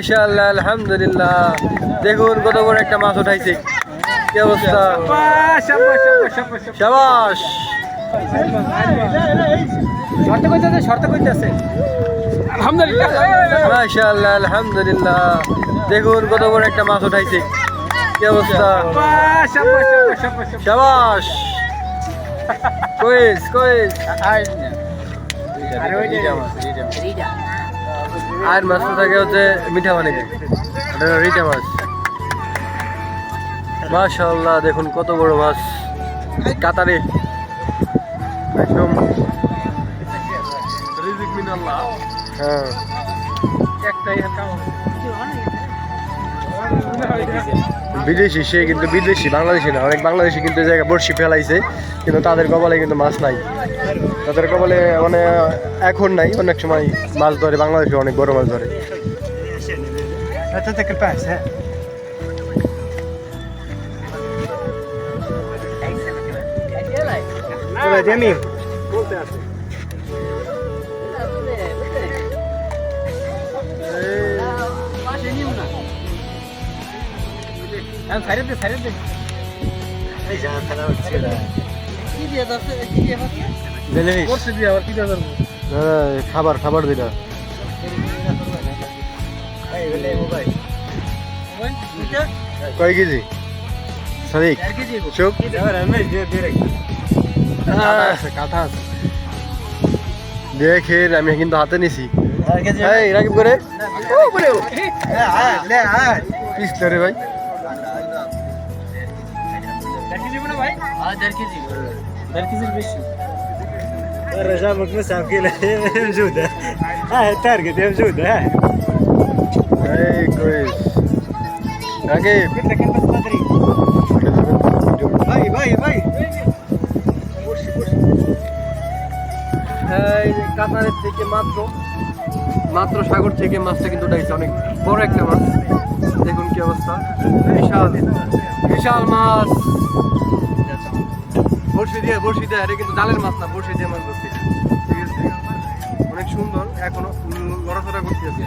মাশাআল্লাহ আলহামদুলিল্লাহ। দেখুন কত বড় একটা মাছ উঠাইছে। কি অবস্থা? শাবাশ শর্ত কইতেছে শর্ত কইতেছে। আলহামদুলিল্লাহ। মাশাআল্লাহ আলহামদুলিল্লাহ। দেখুন কত বড় একটা মাছ উঠাইছে। কি অবস্থা? শাবাশ কইস কইস। আর মাছ মাছটা থাকে হচ্ছে মিঠা পানিতে। এটা রিটা মাছ। মাশাল্লাহ দেখুন কত বড় মাছ। কাতারে। একদম। হ্যাঁ। বিদেশি সে কিন্তু বিদেশি বাংলাদেশি না। অনেক বাংলাদেশি কিন্তু জায়গায় বড়শি ফেলাইছে কিন্তু তাদের কপালে কিন্তু মাছ নাই। তাদের কপালে মানে এখন নাই অনেক সময় মাছ ধরে বাংলাদেশে অনেক বড় মাছ ধরে। passa. Mim. সাইড দে সাইড করছে দিয়ে আবার কি দাদা খাবার খাবার দিটা কয় কেজি? সাদিক কাঁথা আছে দেখে আমি কিন্তু হাতে নিছি। এই রাকিব করে। পিছলে রে ভাই। الرجال مكنسة كيلة موجودة ها التارجت موجودة ها এই কইস রাকিব قلت لك انت بدري باي باي باي এই যে কাতারের থেকে মাত্র মাত্র সাগর থেকে মাছটা কিন্তু উঠাইছে অনেক বড় একটা মাছ দেখুন কি অবস্থা বিশাল বিশাল মাছ বড়শি দিয়ে বড়শি দিয়ে এটা কিন্তু জালের মাছ না, বড়শি দিয়ে মাছ ধরছি। ঠিক আছে? অনেক সুন্দর, এখনও লড়াচড়া করতেছে